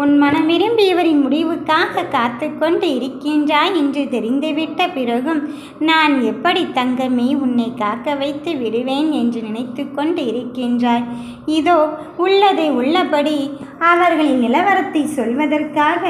உன் மனம் விரும்பியவரின் முடிவுக்காக காத்து கொண்டு இருக்கின்றாய் என்று தெரிந்துவிட்ட பிறகும் நான் எப்படி தங்கமே உன்னை காக்க வைத்து விடுவேன் என்று நினைத்து கொண்டு இருக்கின்றாய். இதோ உள்ளதை உள்ளபடி அவர்களின் நிலவரத்தை சொல்வதற்காக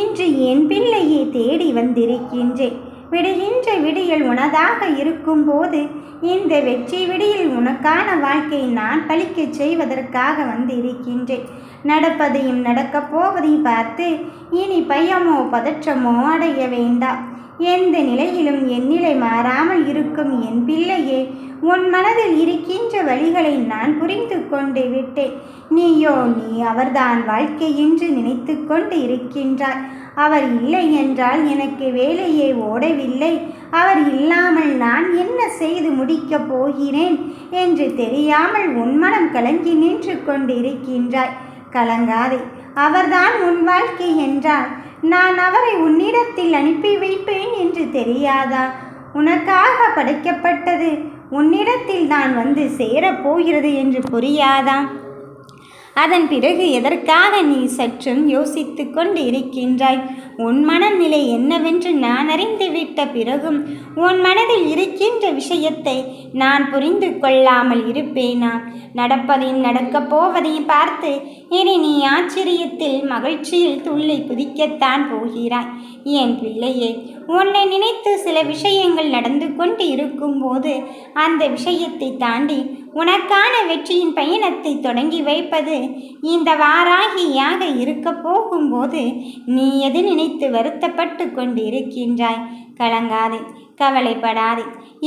இன்று என் பிள்ளையை தேடி வந்திருக்கின்றேன். விடுகின்ற விடியில் உனதாக இருக்கும்போது இந்த வெற்றி விடியில் உனக்கான வாழ்க்கையை நான் பழிக்கச் செய்வதற்காக வந்து இருக்கின்றேன் நடப்பதையும் நடக்கப் போவதையும் பார்த்து இனி பையமோ பதற்றமோ அடைய வேண்டாம். எந்த நிலையிலும் என் நிலை மாறாமல் இருக்கும் என் பிள்ளையே உன் மனதில் இருக்கின்ற வழிகளை நான் புரிந்து கொண்டு விட்டேன். நீயோ நீ அவர்தான் வாழ்க்கை என்று நினைத்து கொண்டு இருக்கின்றாய். அவர் இல்லை என்றால் எனக்கு வேலையே ஓடவில்லை. அவர் இல்லாமல் நான் என்ன செய்து முடிக்கப் போகிறேன் என்று தெரியாமல் உன் மனம் கலங்கி நின்று கொண்டிருக்கின்றாய் கலங்காதே அவர்தான் உன் வாழ்க்கை என்றால் நான் அவரை உன்னிடத்தில் அனுப்பி வைப்பேன் என்று தெரியாதா? உனக்காக படைக்கப்பட்டது. உன்னிடத்தில் தான் வந்து சேரப்போகிறது என்று புரியாதா? அதன் பிறகு எதற்காக நீ சற்றும் யோசித்து கொண்டு இருக்கின்றாய் உன் மனநிலை என்னவென்று நான் அறிந்துவிட்ட பிறகும் உன் மனதில் இருக்கின்ற விஷயத்தை நான் புரிந்து கொள்ளாமல் இருப்பேனா? நடப்பதையும் நடக்கப் போவதையும் பார்த்து இனி நீ ஆச்சரியத்தில் மகிழ்ச்சியில் துள்ளி குதிக்கத்தான் போகிறாய். என் பிள்ளையே உன்னை நினைத்து சில விஷயங்கள் நடந்து கொண்டு இருக்கும்போது அந்த விஷயத்தை தாண்டி உனக்கான வெற்றியின் பயணத்தை தொடங்கி வைப்பது இந்த வாராகியாக இருக்க போகும்போது நீ எது நினைத்து வருத்தப்பட்டு கொண்டு இருக்கின்றாய் கலங்காதே கவலைப்படாதே.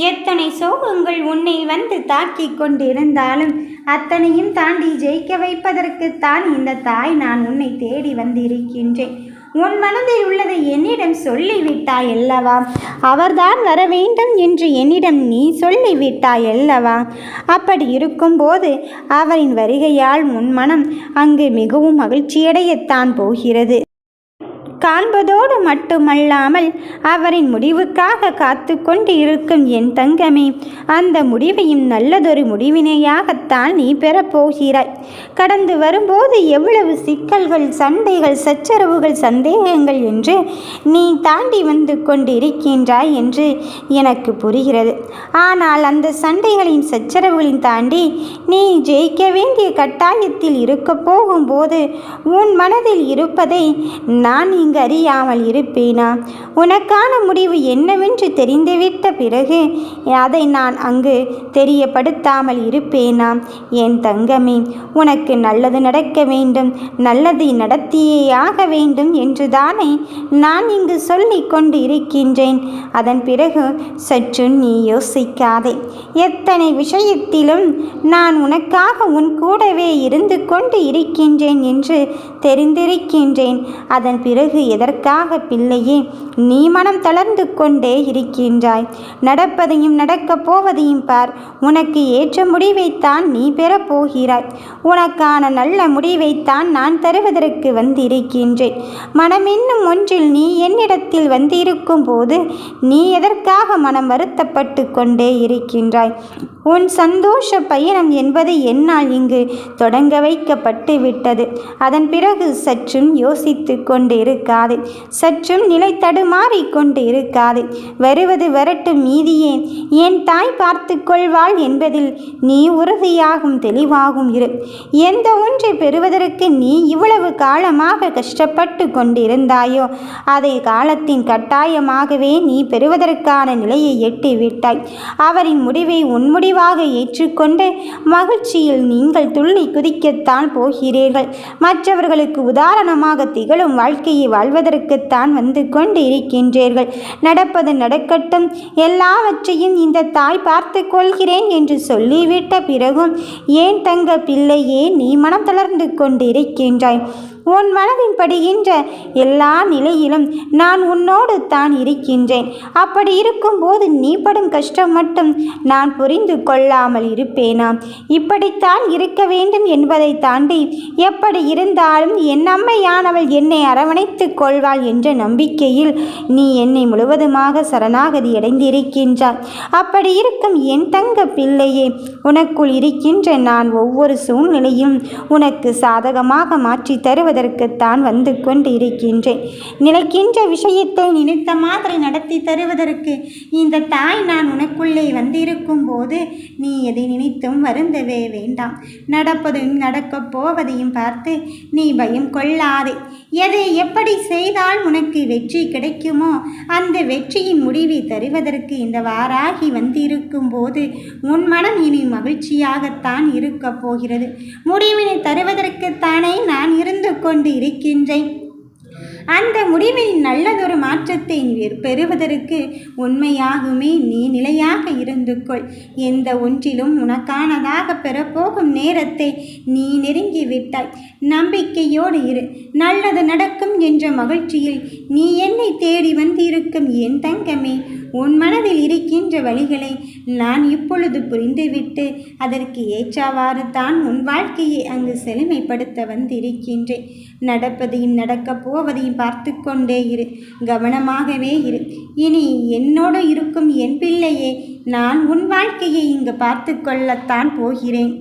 எத்தனை சோகங்கள் உன்னை வந்து தாக்கி கொண்டிருந்தாலும் அத்தனையும் தாண்டி ஜெயிக்க வைப்பதற்குத்தான் இந்த தாய் நான் உன்னை தேடி வந்திருக்கின்றேன். உன் மனதில் உள்ளதை என்னிடம் சொல்லிவிட்டாய் அல்லவா? அவர்தான் வர வேண்டும் என்று என்னிடம் நீ சொல்லிவிட்டாய் அல்லவா? அப்படி இருக்கும்போது அவரின் வருகையால் உன் மனம் அங்கு மிகவும் மகிழ்ச்சியடையத்தான் போகிறது. காண்பதோடு மட்டுமல்லாமல் அவரின் முடிவுக்காக காத்து கொண்டு இருக்கும் என் தங்கமே அந்த முடிவையும் நல்லதொரு முடிவினையாகத்தான் நீ பெறப்போகிறாய் கடந்து வரும்போது எவ்வளவு சிக்கல்கள் சண்டைகள் சச்சரவுகள் சந்தேகங்கள் என்று நீ தாண்டி வந்து கொண்டிருக்கின்றாய் என்று எனக்கு புரிகிறது. ஆனால் அந்த சண்டைகளின் சச்சரவுகளின் தாண்டி நீ ஜெயிக்க வேண்டிய கட்டாயத்தில் இருக்க போகும்போது உன் மனதில் இருப்பதை நான் இங்கு அறியாமல் இருப்பேனா? உனக்கான முடிவு என்னவென்று தெரிந்துவிட்ட பிறகு அதை நான் அங்கு தெரியப்படுத்தாமல் இருப்பேனா? என் தங்கமே உனக்கு நல்லது நடக்க வேண்டும் நல்லதை நடத்தியே ஆக வேண்டும் என்றுதானே நான் இங்கு சொல்லிக் கொண்டு இருக்கின்றேன் அதன் பிறகு சற்று நீ யோசிக்காதே. எத்தனை விஷயத்திலும் நான் உனக்காக உன் கூடவே இருந்து கொண்டு இருக்கின்றேன் என்று தெரிந்திருக்கின்றேன். அதன் பிறகு எதற்காக பிள்ளையே? நீ மனம் தளர்ந்து கொண்டே இருக்கின்றாய். நடப்பதையும் நடக்கப் போவதையும் பார். உனக்கு ஏற்ற முடிவைத்தான் நீ பெறப் போகிறாய். உனக்கான நல்ல முடிவைத்தான் நான் தருவதற்கு வந்திருக்கின்றேன். மனம் என்னும் ஒன்றில் நீ என்னிடத்தில் வந்திருக்கும் போது நீ எதற்காக மனம் வருத்தப்பட்டு கொண்டே இருக்கின்றாய்? உன் சந்தோஷ பயணம் என்பது என்னால் இங்கு தொடங்க வைக்கப்பட்டு விட்டது. அதன் பிறகு சற்றும் யோசித்து கொண்டிருக்க இருக்காது. சற்றும் நிலை தடுமாறி கொண்டு இருக்காது. வருவது வரட்டும் மீதியே என் தாய் பார்த்து கொள்வாள் என்பதில் நீ உறுதியாகும் தெளிவாகும் இரு. எந்த ஒன்றை பெறுவதற்கு நீ இவ்வளவு காலமாக கஷ்டப்பட்டு கொண்டிருந்தாயோ அதை காலத்தின் கட்டாயமாகவே நீ பெறுவதற்கான நிலையை எட்டி விட்டாய் அவரின் முடிவை உன் முடிவாக ஏற்றுக்கொண்டு மகிழ்ச்சியில் நீங்கள் துள்ளி குதிக்கத்தான் போகிறீர்கள். மற்றவர்களுக்கு உதாரணமாக திகழும் வாழ்க்கையை வாழ்வதற்குத்தான் வந்து கொண்டு இருக்கின்றீர்கள் நடப்பது நடக்கட்டும். எல்லாவற்றையும் இந்த தாய் பார்த்து கொள்கிறேன் என்று சொல்லிவிட்ட பிறகும் ஏன் தங்க பிள்ளையே நீ மனம் தளர்ந்து கொண்டிருக்கின்றாய்? உன் மனதின்படி படுகின்ற எல்லா நிலையிலும் நான் உன்னோடு தான் இருக்கின்றேன். அப்படி இருக்கும்போது நீ படும் கஷ்டம் மட்டும் நான் புரிந்து கொள்ளாமல் இருப்பேனா? இப்படித்தான் இருக்க வேண்டும் என்பதை தாண்டி எப்படி இருந்தாலும் என் அம்மையானவள் என்னை அரவணைத்துக் கொள்வாள் என்ற நம்பிக்கையில் நீ என்னை முழுவதுமாக சரணாகதி அடைந்திருக்கின்றாய். அப்படி இருக்கும் என் தங்க பிள்ளையே உனக்குள் இருக்கின்ற நான் ஒவ்வொரு சூழ்நிலையும் உனக்கு சாதகமாக மாற்றி தருவது தருவதற்குத்தான் வந்து கொண்டு இருக்கின்றேன் நினைக்கின்ற விஷயத்தை நினைத்த மாதிரி நடத்தி தருவதற்கு இந்த தாய் நான் உனக்குள்ளே வந்திருக்கும் போது நீ எதை நினைத்தும் வருந்தவே வேண்டாம். நடப்பதும் நடக்கப் போவதையும் பார்த்து நீ பயம் கொள்ளாதே. எதை எப்படி செய்தால் உனக்கு வெற்றி கிடைக்குமோ அந்த வெற்றியின் முடிவை தருவதற்கு இந்த வாராகி வந்திருக்கும் போது உன் மனம் இனி மகிழ்ச்சியாகத்தான் இருக்கப் போகிறது. முடிவினை தருவதற்குத்தானே நான் கொண்டு இருக்கின்றேன். அந்த முடிவில் நல்லதொரு மாற்றத்தை நீ பெறுவதற்கு உண்மையாகுமே நீ நிலையாக இருந்து கொள். எந்த ஒன்றிலும் உனக்கானதாக பெறப்போகும் நேரத்தை நீ நெருங்கி விட்டாய். நம்பிக்கையோடு இரு. நல்லது நடக்கும் என்ற மகிழ்ச்சியில் நீ என்னை தேடி வந்திருக்கும் என் தங்கமே உன் மனதில் இருக்கின்ற வழிகளை நான் இப்பொழுது புரிந்துவிட்டு அதற்கு ஏற்றவாறு தான் உன் வாழ்க்கையை அங்கு செழுமைப்படுத்த வந்திருக்கின்றேன். நடப்பதையும் நடக்கப் போவதையும் பார்த்து கொண்டே இரு. கவனமாகவே இரு. இனி என்னோடு இருக்கும் என் பிள்ளையே நான் உன் வாழ்க்கையை இங்கு பார்த்து கொள்ளத்தான் போகிறேன்.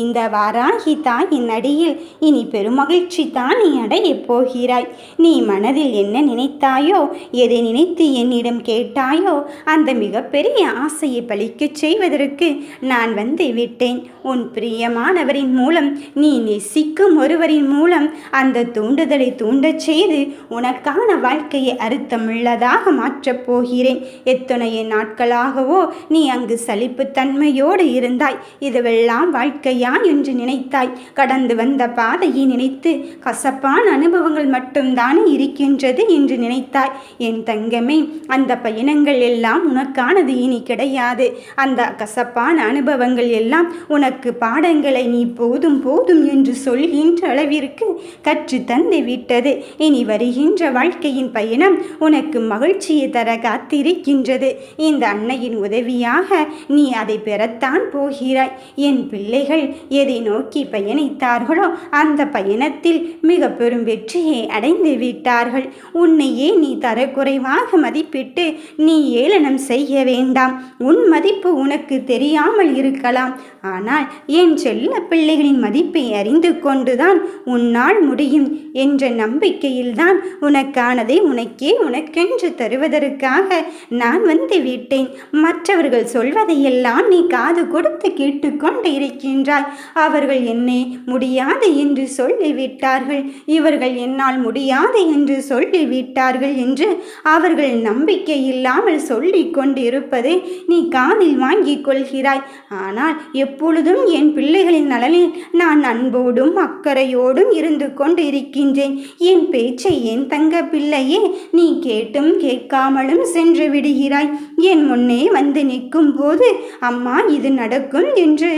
இந்த வாராகி தாய் அடியில் இனி பெருமகிழ்ச்சி தான் நீ அடையப் போகிறாய்? நீ மனதில் என்ன நினைத்தாயோ எதை நினைத்து என்னிடம் கேட்டாயோ அந்த மிகப்பெரிய ஆசையை பலிக்கச் செய்வதற்கு நான் வந்து விட்டேன். உன் பிரியமானவரின் மூலம் நீ நெசிக்கும் ஒருவரின் மூலம் அந்த தூண்டுதலை தூண்டச் செய்து உனக்கான வாழ்க்கையை அறுத்தமுள்ளதாக மாற்றப் போகிறேன். எத்தனைய நாட்களாகவோ நீ அங்கு சலிப்புத்தன்மையோடு இருந்தாய். இதுவெல்லாம் வாழ்க்கையை என்று நினைத்தாய்? கடந்து வந்த பாதையை நினைத்து கசப்பான அனுபவங்கள் மட்டும்தானே இருக்கின்றது என்று நினைத்தாய். என் தங்கமே அந்த பயணங்கள் எல்லாம் உனக்கானது இனி கிடையாது. அந்த கசப்பான அனுபவங்கள் எல்லாம் உனக்கு பாடங்களை நீ போதும் போதும் என்று சொல்கின்ற அளவிற்கு கற்று தந்து விட்டது. இனி வருகின்ற வாழ்க்கையின் பயணம் உனக்கு மகிழ்ச்சியை தர காத்திருக்கின்றது. இந்த அன்னையின் உதவியாக நீ அதை பெறத்தான் போகிறாய். என் பிள்ளைகள் எதை நோக்கி பயணித்தார்களோ அந்த பயணத்தில் மிக பெரும் வெற்றியை அடைந்து விட்டார்கள். உன்னையே நீ தரக்குறைவாக மதிப்பிட்டு நீ ஏளனம் செய்ய வேண்டாம். உன் மதிப்பு உனக்கு தெரியாமல் இருக்கலாம். ஆனால் என் செல்ல பிள்ளைகளின் மதிப்பை அறிந்து கொண்டுதான் உன்னால் முடியும் என்ற நம்பிக்கையில்தான் உனக்கானதை உனக்கே உனக்கென்று தருவதற்காக நான் வந்து விட்டேன். மற்றவர்கள் சொல்வதையெல்லாம் நீ காது கொடுத்து கேட்டுக்கொண்டு இருக்கின்றாய். அவர்கள் என்னை முடியாது என்று சொல்லிவிட்டார்கள். இவர்கள் என்னால் முடியாது என்று சொல்லிவிட்டார்கள் என்று அவர்கள் நம்பிக்கை இல்லாமல் சொல்லி கொண்டிருப்பதை நீ காதில் வாங்கிக் கொள்கிறாய். ஆனால் எப்பொழுதும் என் பிள்ளைகளின் நலனில் நான் அன்போடும் அக்கறையோடும் இருந்து கொண்டு இருக்கின்றேன் என் பேச்சை என் தங்க பிள்ளையே நீ கேட்டும் கேட்காமலும் சென்று விடுகிறாய். என் முன்னே வந்து நிற்கும் போது அம்மா இது நடக்கும் என்று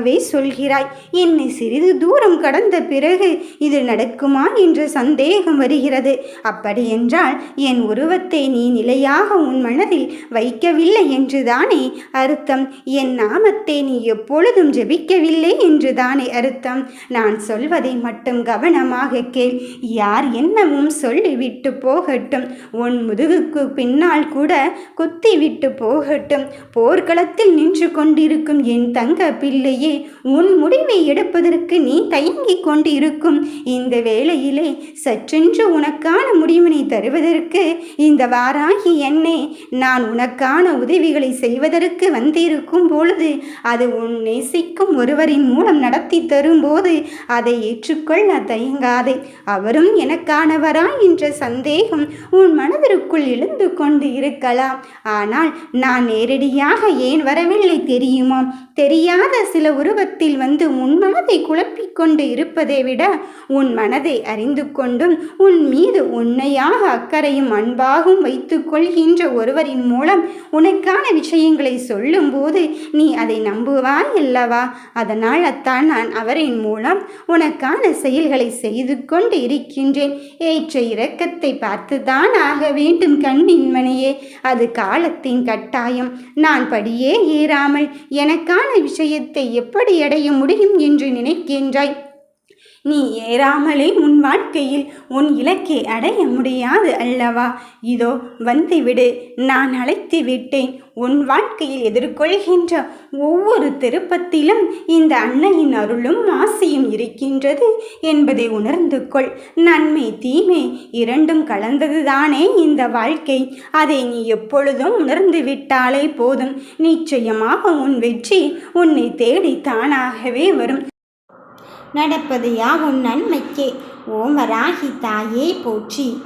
நீயாகவே சொல்கிறாய். என்னை சிறிது தூரம் கடந்த பிறகு இது நடக்குமா என்ற சந்தேகம் வருகிறது. அப்படியென்றால் என் உருவத்தை நீ நிலையாக உன் மனதில் வைக்கவில்லை என்றுதானே அர்த்தம். என் நாமத்தை நீ எப்பொழுதும் ஜெபிக்கவில்லை என்றுதானே அர்த்தம். நான் சொல்வதை மட்டும் கவனமாக கேள். யார் என்னவும் சொல்லிவிட்டு போகட்டும். உன் முதுகுக்கு பின்னால் கூட குத்திவிட்டு போகட்டும். போர்க்களத்தில் நின்று கொண்டிருக்கும் என் தங்க பிள்ளையே உன் முடிவை எடுப்பதற்கு நீ தயங்கிக் கொண்டு இருக்கும் இந்த வேளையிலே சற்றென்று உனக்கான முடிவினை தருவதற்கு இந்த வாராகி என்னே நான் உனக்கான உதவிகளை செய்வதற்கு வந்திருக்கும் பொழுது அது உன் நேசிக்கும் ஒருவரின் மூலம் நடத்தி தரும்போது அதை ஏற்றுக்கொள்ள தயங்காதே. அவரும் எனக்கானவரா என்ற சந்தேகம் உன் மனதிற்குள் எழுந்து கொண்டு இருக்கலாம். ஆனால் நான் நேரடியாக ஏன் வரவில்லை தெரியுமா? தெரியாத சில உருவத்தில் வந்து உன் மனதை குழப்பிக்கொண்டு இருப்பதை விட உன் மனதை அறிந்து கொண்டும் உன் மீது உண்மையாக அக்கறையும் அன்பாகவும் வைத்துக் கொள்கின்ற ஒருவரின் மூலம் உனக்கான விஷயங்களை சொல்லும்போது நீ அதை நம்புவாய் அல்லவா? அதனால் அத்தான் நான் அவரின் மூலம் உனக்கான செயல்களை செய்து கொண்டு இருக்கின்றேன். ஏற்ற இரக்கத்தை பார்த்துதான் ஆக வேண்டும் கண்ணின்மனையே அது காலத்தின் கட்டாயம். நான் படியே ஏறாமல் எனக்கான விஷயத்தை எப்படி அடைய முடியும் என்று நினைக்கின்றாய்? நீ ஏறாமலே உன் வாழ்க்கையில் உன் இலக்கை அடைய முடியாது அல்லவா? இதோ வந்துவிடு. நான் அழைத்து விட்டேன். உன் வாழ்க்கையில் எதிர்கொள்கின்ற ஒவ்வொரு திருப்பத்திலும் இந்த அன்னையின் அருளும் ஆசையும் இருக்கின்றது என்பதை உணர்ந்து கொள். நன்மை தீமை இரண்டும் கலந்ததுதானே இந்த வாழ்க்கை. அதை நீ எப்பொழுதும் உணர்ந்து விட்டாலே போதும். நிச்சயமாக உன் வெற்றி உன்னை தேடி தானாகவே வரும். நடப்பது யாவும் நன்மைக்கே. ஓம் வராகி தாயே போற்றி.